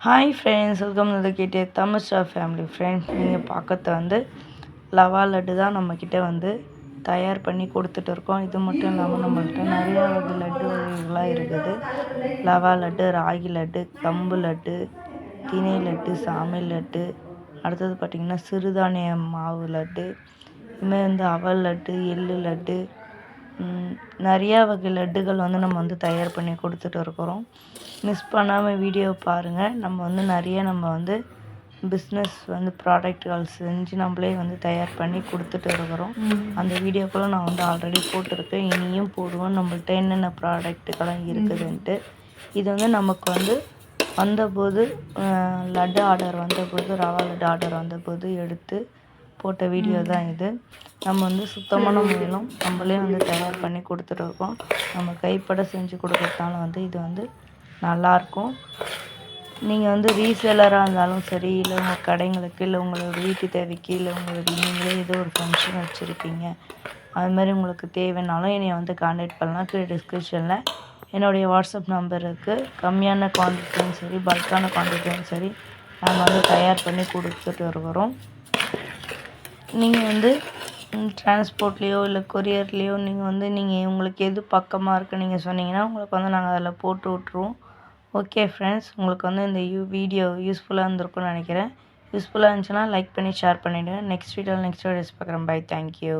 Hi friends welcome to கிட்டே Tamil star family friends நீங்கள் பார்க்கறது வந்து லவா லட்டு தான் நம்மக்கிட்ட வந்து தயார் பண்ணி கொடுத்துட்டு இருக்கோம். இது மட்டும் இல்லாமல் நம்மள்கிட்ட நிறையா வகை லட்டு வகைகள்லாம் இருக்குது. லவா லட்டு ராகி லட்டு கம்பு லட்டு திணை லட்டு சாமை லட்டு அடுத்தது பார்த்திங்கன்னா சிறுதானிய மாவு லட்டு இதுமாதிரி வந்து அவல் லட்டு எள்ளு லட்டு நிறையா வகை லட்டுகள் வந்து நம்ம வந்து தயார் பண்ணி கொடுத்துட்டு இருக்கிறோம். மிஸ் பண்ணாமல் வீடியோ பாருங்கள் நம்ம வந்து நிறைய நம்ம வந்து பிஸ்னஸ் வந்து ப்ராடக்ட்கள் செஞ்சு நம்மளே வந்து தயார் பண்ணி கொடுத்துட்டு இருக்கிறோம். அந்த வீடியோக்கெல்லாம் நான் வந்து ஆல்ரெடி போட்டிருக்கேன். இனியும் போடுவோம் நம்மள்ட்ட என்னென்ன ப்ராடக்ட்டுக்கெல்லாம் இருக்குதுன்ட்டு. இது வந்து நமக்கு வந்து வந்தபோது லட்டு ஆர்டர் வந்தபோது ரவா லட்டு ஆர்டர் வந்தபோது எடுத்து போட்ட வீடியோ தான் இது. நம்ம வந்து சுத்தமான முறையிலும் நம்மளே வந்து தயார் பண்ணி கொடுத்துட்ருக்கோம். நம்ம கைப்பட செஞ்சு கொடுக்கறதுனால வந்து இது வந்து நல்லாயிருக்கும். நீங்கள் வந்து ரீசேலராக இருந்தாலும் சரி இல்லை உங்கள் கடைங்களுக்கு இல்லை உங்களோட வீட்டு தேவைக்கு இல்லை உங்களுக்கு நீங்களே ஏதோ ஒரு ஃபங்க்ஷன் வச்சுருக்கீங்க. அது மாதிரி உங்களுக்கு தேவைனாலும் என்னை வந்து காண்டாக்ட் பண்ணலாம். கீழே டிஸ்கிரிப்ஷனில் என்னுடைய வாட்ஸ்அப் நம்பர் இருக்குது கம்மியான குவான்டிட்டியும் சரி பல்கான குவான்டிட்டியும் சரி நாங்கள் வந்து தயார் பண்ணி கொடுத்துட்டு இருக்கிறோம் நீங்கள் வந்து டிரான்ஸ்போர்ட்லேயோ இல்லை கொரியர்லேயோ நீங்கள் வந்து நீங்கள் உங்களுக்கு எது பக்கமாக இருக்குது நீங்கள் சொன்னீங்கன்னா உங்களுக்கு வந்து நாங்கள் அதில் போட்டு விட்ருவோம் ஓகே ஃப்ரெண்ட்ஸ் உங்களுக்கு வந்து இந்த யூ வீடியோ யூஸ்ஃபுல்லாக இருந்திருக்கும்னு நினைக்கிறேன் யூஸ்ஃபுல்லாக இருந்துச்சுன்னா லைக் பண்ணி ஷேர் பண்ணிவிடுங்க நெக்ஸ்ட் வீடியோவில் நெக்ஸ்ட் வீடியோஸ் பார்க்குறேன் பை தேங்க்யூ